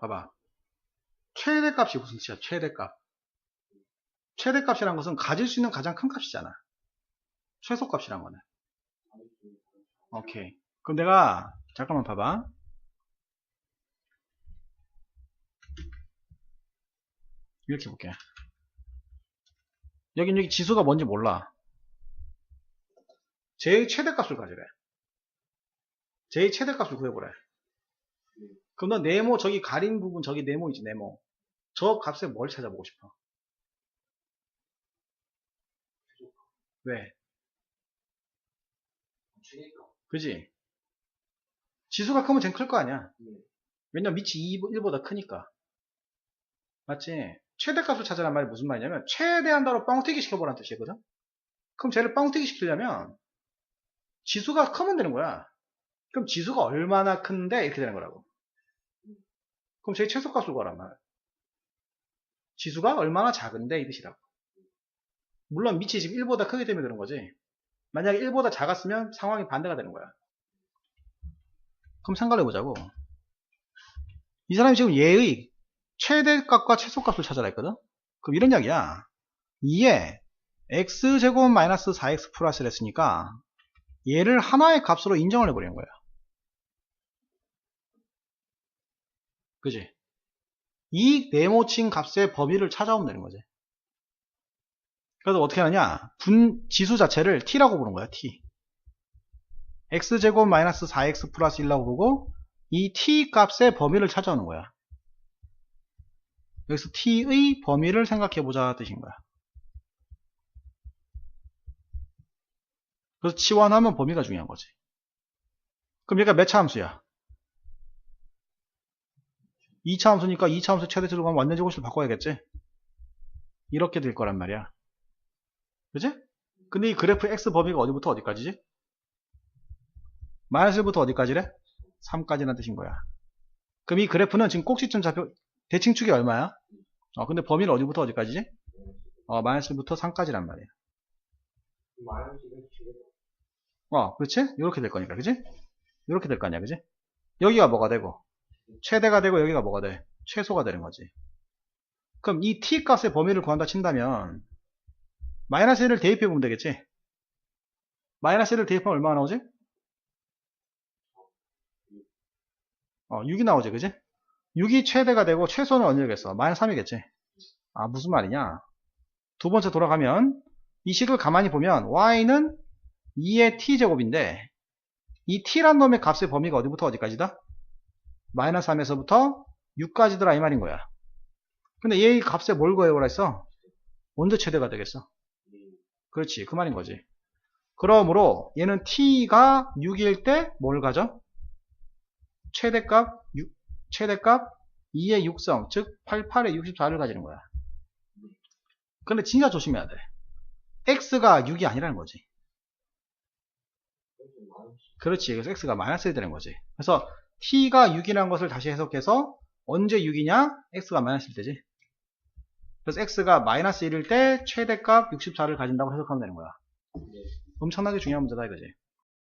봐봐. 최대값이 무슨 뜻이야? 최대값. 최대값이란 것은 가질 수 있는 가장 큰 값이잖아. 최소값이란 거네. 오케이. 그럼 내가 잠깐만 봐봐. 이렇게 볼게. 여긴 여기 지수가 뭔지 몰라. 제일 최대값을 가지래. 제일 최대값을 구해보래. 그럼 너 네모 저기 가린 부분 저기 네모 이지 네모. 저 값에 뭘 찾아보고 싶어? 왜? 그지? 지수가 크면 쟨 클 거 아니야. 네. 왜냐면 밑이 1보다 크니까. 맞지? 최대값을 찾으란 말이 무슨 말이냐면 최대한 다로 뻥튀기 시켜보라는 뜻이거든? 그럼 쟤를 뻥튀기 시키려면 지수가 크면 되는 거야. 그럼 지수가 얼마나 큰데 이렇게 되는 거라고. 그럼 제 최소값을 구하란 말. 지수가 얼마나 작은데 이 뜻이라고. 물론 밑이 지금 1보다 크기 때문에 그런 거지. 만약에 1보다 작았으면 상황이 반대가 되는 거야. 그럼 생각을 해보자고. 이 사람이 지금 얘의 최대값과 최소값을 찾아라 했거든? 그럼 이런 이야기야. 2에 x제곱 마이너스 4x 플러스를 했으니까 얘를 하나의 값으로 인정을 해버리는 거야. 그지? 이 네모친 값의 범위를 찾아오면 되는 거지. 그래서 어떻게 하느냐? 분 지수 자체를 t라고 부르는 거야, t. x제곱 마이너스 4x 플러스 1라고 보고 이 t 값의 범위를 찾아오는 거야. 여기서 t의 범위를 생각해보자 뜻인 거야. 그래서 치환하면 범위가 중요한 거지. 그럼 얘가 몇차 함수야? 2차 함수니까 2차 함수 최대치로 가면 완전 제곱식을 바꿔야겠지? 이렇게 될 거란 말이야. 그지? 근데 이 그래프 x 범위가 어디부터 어디까지지? 마이너스 1부터 어디까지래? 3까지라는 뜻인 거야. 그럼 이 그래프는 지금 꼭지점 잡혀, 대칭축이 얼마야? 어, 근데 범위는 어디부터 어디까지지? 어, 마이너스 1부터 3까지란 말이야. 어, 그렇지? 이렇게 될 거니까, 그지? 이렇게 될 거 아니야, 그지? 여기가 뭐가 되고, 최대가 되고, 여기가 뭐가 돼? 최소가 되는 거지. 그럼 이 t 값의 범위를 구한다 친다면, 마이너스 1을 대입해 보면 되겠지? 마이너스 1을 대입하면 얼마나 나오지? 어, 6이 나오지, 그지? 6이 최대가 되고, 최소는 어디겠어? 마이너스 3이겠지? 아, 무슨 말이냐? 두 번째 돌아가면, 이 식을 가만히 보면, y는 2의 t제곱인데, 이 t란 놈의 값의 범위가 어디부터 어디까지다? 마이너스 3에서부터 6까지더라, 이 말인 거야. 근데 얘의 값에 뭘 구해오라 했어? 언제 최대가 되겠어? 그렇지. 그 말인 거지. 그러므로 얘는 t가 6일 때 뭘 가져? 최대값 6, 최대값 2의 6성, 즉 88의 64를 가지는 거야. 근데 진짜 조심해야 돼. x가 6이 아니라는 거지. 그렇지. 그래서 x가 마이너스 1이 되는 거지. 그래서 t가 6이라는 것을 다시 해석해서 언제 6이냐? x가 마이너스 1 되지. 그래서 x가 마이너스 1일 때 최대값 64를 가진다고 해석하면 되는 거야. 엄청나게 중요한 문제다 이거지.